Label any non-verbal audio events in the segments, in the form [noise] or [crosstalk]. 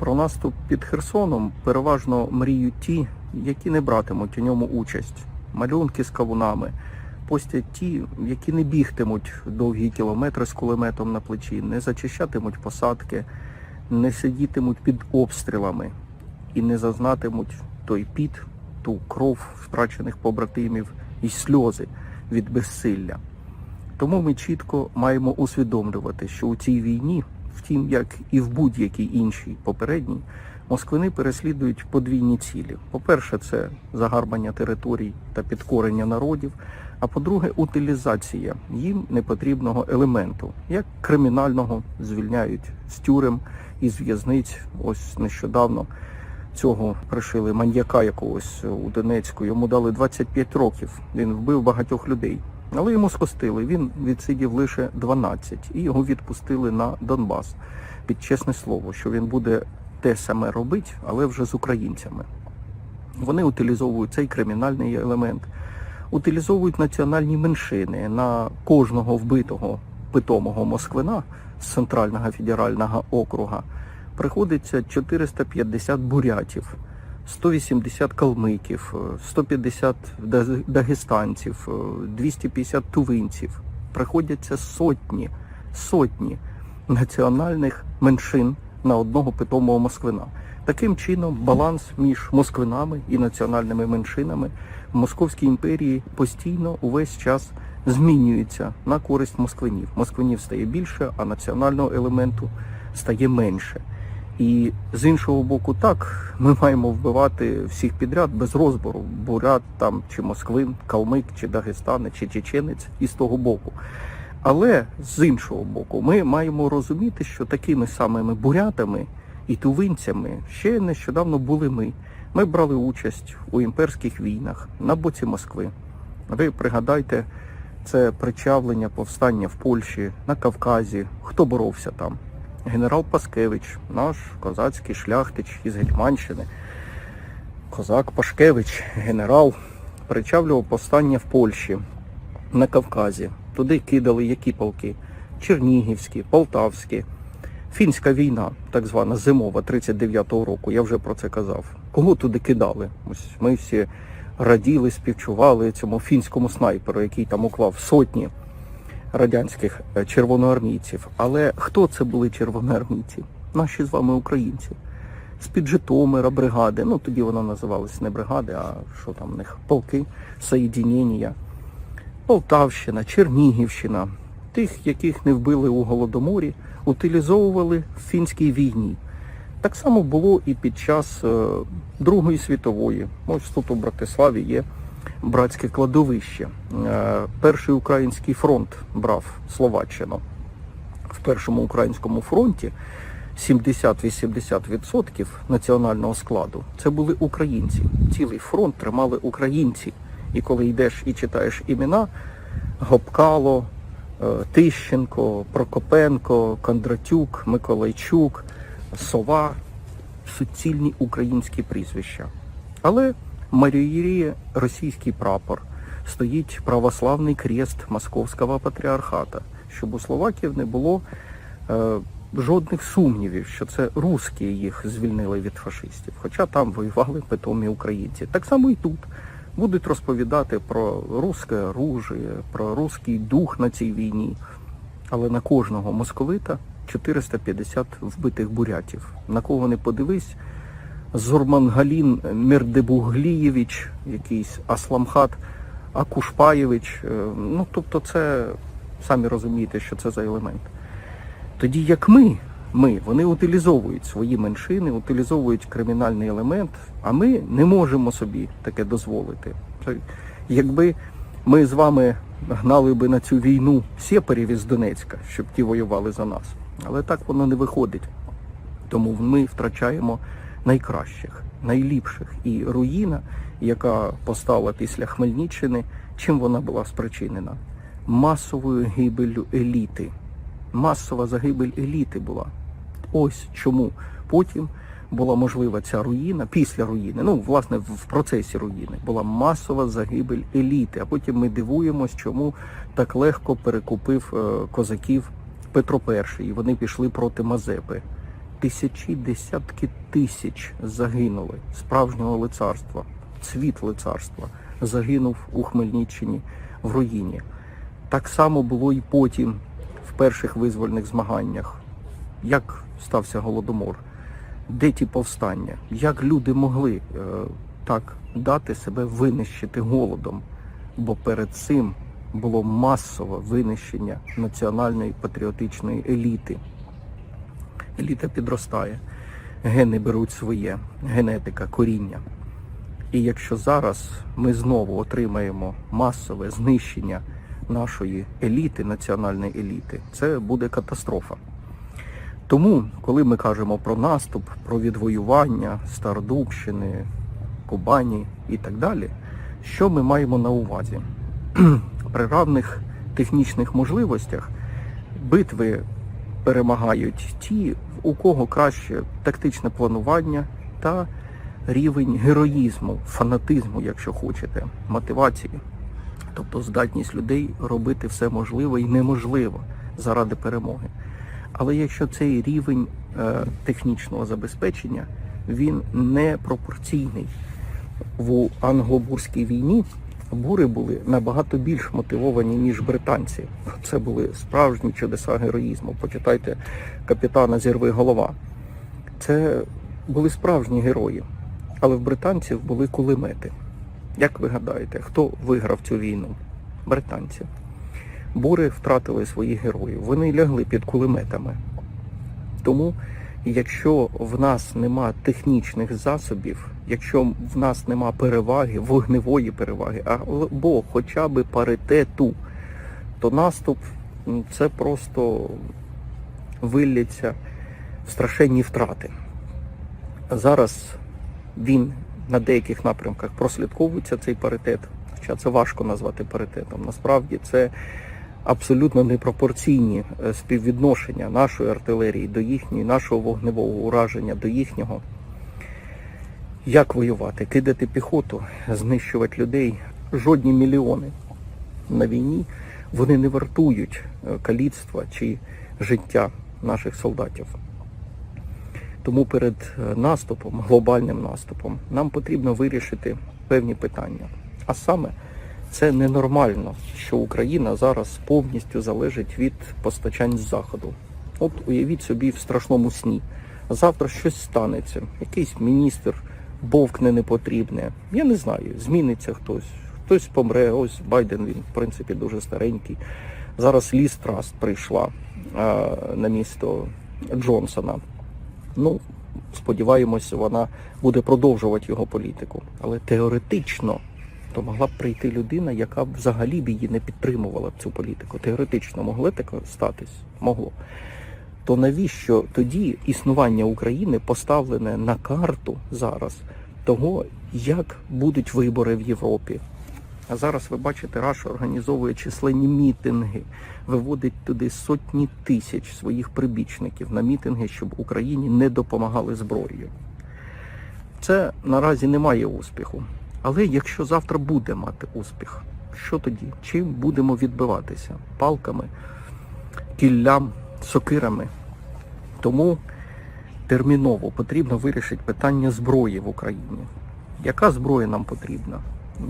Про наступ під Херсоном переважно мріють ті, які не братимуть у ньому участь. Малюнки з кавунами постять ті, які не бігтимуть довгі кілометри з кулеметом на плечі, не зачищатимуть посадки, не сидітимуть під обстрілами і не зазнатимуть той піт, ту кров втрачених побратимів і сльози від безсилля. Тому ми чітко маємо усвідомлювати, що у цій війні, втім, як і в будь-якій іншій попередній, москвини переслідують подвійні цілі. По-перше, це загарбання територій та підкорення народів. А по-друге, утилізація їм непотрібного елементу, як кримінального звільняють з тюрем і з в'язниць. Ось нещодавно цього пришили маньяка якогось у Донецьку. Йому дали 25 років. Він вбив багатьох людей. Але йому скостили. Він відсидів лише 12 і його відпустили на Донбас під чесне слово, що він буде те саме робити, але вже з українцями. Вони утилізовують цей кримінальний елемент, утилізовують національні меншини на кожного вбитого питомого москвина з центрального федерального округа. Приходиться 450 бурятів, 180 калмиків, е, 150 даз- дагестанців, е, 250 тувинців. Приходяться сотні, сотні національних меншин на одного питомого москвина. Таким чином, баланс між москвинами і національними меншинами в Московській імперії постійно увесь час змінюється на користь москвинів. Москвинів стає більше, а національного елементу стає менше. І з іншого боку, так ми маємо вбивати всіх підряд без розбору, бурят там чи москвин, калмик, чи дагестанець, чи чеченець і з того боку. Але з іншого боку, ми маємо розуміти, що такими самими бурятами і тувинцями ще нещодавно були ми. Ми брали участь у імперських війнах на боці Москви. Ви пригадайте це причавлення повстання в Польщі, на Кавказі. Хто боровся там? Генерал Паскевич, наш козацький шляхтич із Гетьманщини. Козак Пашкевич, генерал, причавлював повстання в Польщі, на Кавказі. Туди кидали які полки? Чернігівські, Полтавські. Фінська війна, так звана зимова 39-го року, я вже про це казав. Кого туди кидали? Ось ми всі раділи, співчували цьому фінському снайперу, який там уклав сотні радянських е, червоноармійців. Але хто це були червоноармійці? Наші з вами українці. З-під Житомира бригади. Ну тоді вона називалась не бригади, а що там в них полки, соєдінення. Полтавщина, Чернігівщина, тих, яких не вбили у Голодоморі, утилізовували в фінській війні. Так само було і під час е, Другої світової. Ось тут у Братиславі є братське кладовище. Е, Перший український фронт брав Словаччину. В першому українському фронті 70-80% національного складу це були українці. Цілий фронт тримали українці. І коли йдеш і читаєш імена Гопкало, е, Тищенко, Прокопенко, Кондратюк, Миколайчук, Сова суцільні українські прізвища. Але маріє російський прапор, стоїть православний крест Московського патріархата, щоб у словаків не було е, жодних сумнівів, що це русські їх звільнили від фашистів, хоча там воювали питомі українці. Так само і тут будуть розповідати про русське оружие, про русський дух на цій війні. Але на кожного московита 450 вбитих бурятів. На кого не подивись, Зурмангалін Мердебуглієвич, якийсь Асламхат Акушпаєвич. е, Ну, тобто це, самі розумієте, що це за елемент. Тоді як ми, ми, вони утилізовують свої меншини, утилізовують кримінальний елемент, а ми не можемо собі таке дозволити. Якби ми з вами гнали би на цю війну сєпарів із Донецька, щоб ті воювали за нас. Але так воно не виходить. Тому ми втрачаємо найкращих, найліпших. І руїна, яка постала після Хмельниччини, чим вона була спричинена? Масовою гибеллю еліти. Масова загибель еліти була. Ось чому потім була можлива ця руїна, після руїни, ну, власне, в в процесі руїни, була масова загибель еліти. А потім ми дивуємось, чому так легко перекупив е, козаків Петро І, і вони пішли проти Мазепи. Тисячі, десятки тисяч загинули справжнього лицарства, цвіт лицарства загинув у Хмельниччині в руїні. Так само було і потім в перших визвольних змаганнях. Як стався голодомор? Де ті повстання? Як люди могли е, так дати себе винищити голодом? Бо перед цим було масове винищення національної патріотичної еліти. Еліта підростає, гени беруть своє, генетика, коріння. І якщо зараз ми знову отримаємо масове знищення нашої еліти, національної еліти, це буде катастрофа. Тому, коли ми кажемо про наступ, про відвоювання Стародубщини, Кубані і так далі, що ми маємо на увазі? [clears throat] При равних технічних можливостях битви перемагають ті, у кого краще тактичне планування та рівень героїзму, фанатизму, якщо хочете, мотивації, тобто здатність людей робити все можливе і неможливе заради перемоги. Але якщо цей рівень е, технічного забезпечення він не пропорційний в англо-бурській війні, бури були набагато більш мотивовані, ніж британці. Це були справжні чудеса героїзму. Почитайте капітана Зірви голова. Це були справжні герої. Але в британців були кулемети. Як ви гадаєте, хто виграв цю війну? Британці. Бури втратили своїх героїв. Вони лягли під кулеметами. Тому, якщо в нас нема технічних засобів, якщо в нас нема переваги, вогневої переваги, або хоча б паритету, то наступ це просто виллється в страшенні втрати. Зараз він на деяких напрямках прослідковується цей паритет, хоча це важко назвати паритетом. Насправді це абсолютно непропорційні е, співвідношення нашої артилерії до їхньої, нашого вогневого ураження до їхнього. Як воювати? Кидати піхоту, знищувати людей. Жодні мільйони на війні вони не вартують е, каліцтва чи життя наших солдатів. Тому перед е, наступом, глобальним наступом, нам потрібно вирішити певні питання. А саме, це ненормально, що Україна зараз повністю залежить від постачань з заходу. От уявіть собі в страшному сні. Завтра щось станеться, якийсь міністр бовкне непотрібне. Я не знаю, зміниться хтось, хтось помре. Ось Байден він, в принципі, дуже старенький. Зараз Ліс Траст прийшла а, на місто Джонсона. Ну, сподіваємося, вона буде продовжувати його політику. Але теоретично то могла б прийти людина, яка б взагалі б її не підтримувала цю політику. Теоретично могло таке статись? Могло. То навіщо тоді існування України поставлене на карту зараз того, як будуть вибори в Європі? А зараз ви бачите, Раша організовує численні мітинги, виводить туди сотні тисяч своїх прибічників на мітинги, щоб Україні не допомагали зброєю. Це наразі не має успіху. Але якщо завтра буде мати успіх, що тоді? Чим будемо відбиватися? Палками, кіллям, сокирами. Тому терміново потрібно вирішити питання зброї в Україні. Яка зброя нам потрібна?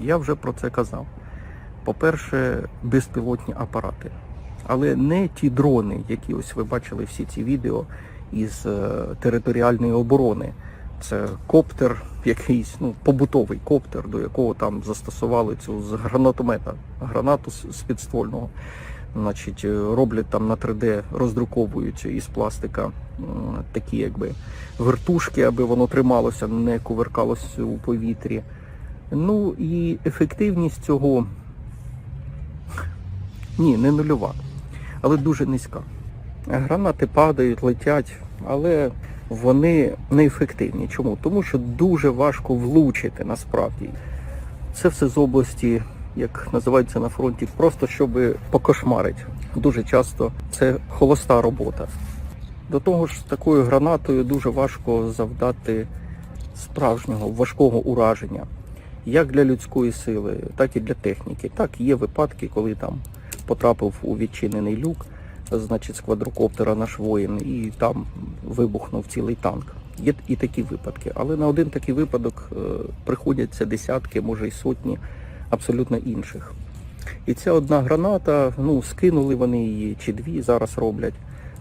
Я вже про це казав. По-перше, безпілотні апарати. Але не ті дрони, які ось ви бачили всі ці відео із е, територіальної оборони. Це коптер, якийсь ну, побутовий коптер, до якого там застосували цю з гранатомета, гранату з підствольного. Значить, е, роблять там на 3D, роздруковують із пластика такі якби вертушки, аби воно трималося, не кувиркалося у повітрі. Ну і ефективність цього ні, не нульова, але дуже низька. Гранати падають, летять, але вони неефективні. Чому? Тому що дуже важко влучити насправді. Це все з області, як називається на фронті, просто щоб покошмарити. Дуже часто це холоста робота. До того ж, такою гранатою дуже важко завдати справжнього важкого ураження, як для людської сили, так і для техніки. Так, є випадки, коли там потрапив у відчинений люк, значить, з квадрокоптера наш воїн, і там вибухнув цілий танк. Є і такі випадки. Але на один такий випадок е, приходяться десятки, може й сотні абсолютно інших. І ця одна граната, ну, скинули вони її чи дві зараз роблять,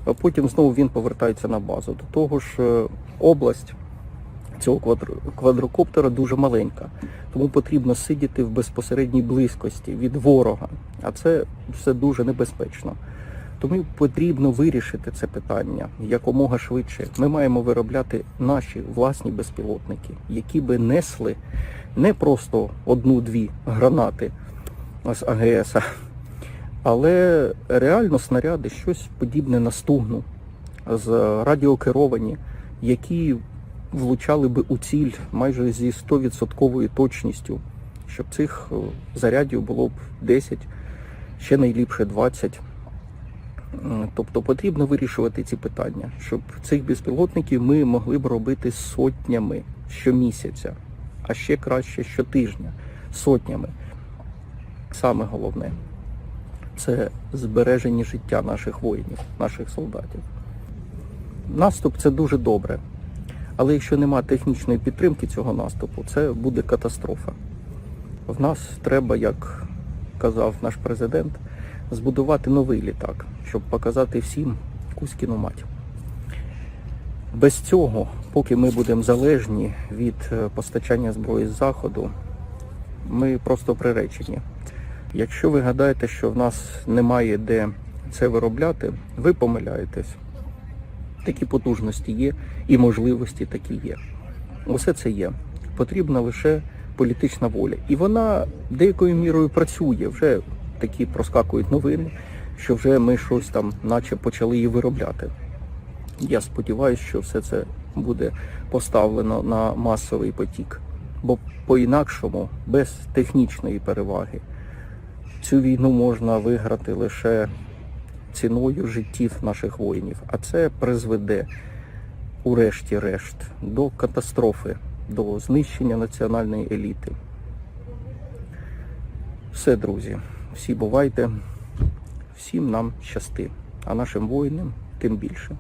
а потім знову він повертається на базу. До того ж, е, область цього квадрокоптера дуже маленька, тому потрібно сидіти в безпосередній близькості від ворога, а це все дуже небезпечно. Тому потрібно вирішити це питання якомога швидше. Ми маємо виробляти наші власні безпілотники, які би несли не просто одну-дві гранати з АГС, але реально снаряди, щось подібне на стугну, з радіокеровані, які влучали би у ціль майже зі 100% точністю, щоб цих е, зарядів було б 10, ще найліпше 20. Тобто потрібно вирішувати ці питання, щоб цих безпілотників ми могли б робити сотнями щомісяця, а ще краще щотижня, сотнями. Саме головне це збереження життя наших воїнів, наших солдатів. Наступ це дуже добре. Але якщо нема технічної підтримки цього наступу, це буде катастрофа. В нас треба, як казав наш президент, збудувати новий літак, щоб показати всім Кузькіну мать. Без цього, поки ми будемо залежні від е, постачання зброї з заходу, ми просто приречені. Якщо ви гадаєте, що в нас немає де це виробляти, ви помиляєтесь. Такі потужності є і можливості такі є. Усе це є. Потрібна лише політична воля. І вона деякою мірою працює. Вже такі проскакують новини, що вже ми щось там, наче почали її виробляти. Я сподіваюся, що все це буде поставлено на масовий потік. Бо по-інакшому, без технічної переваги, цю війну можна виграти лише ціною життів наших воїнів. А це призведе, урешті-решт, до катастрофи, до знищення національної еліти. Все, друзі, всі бувайте, всім нам щасти, а нашим воїнам тим більше.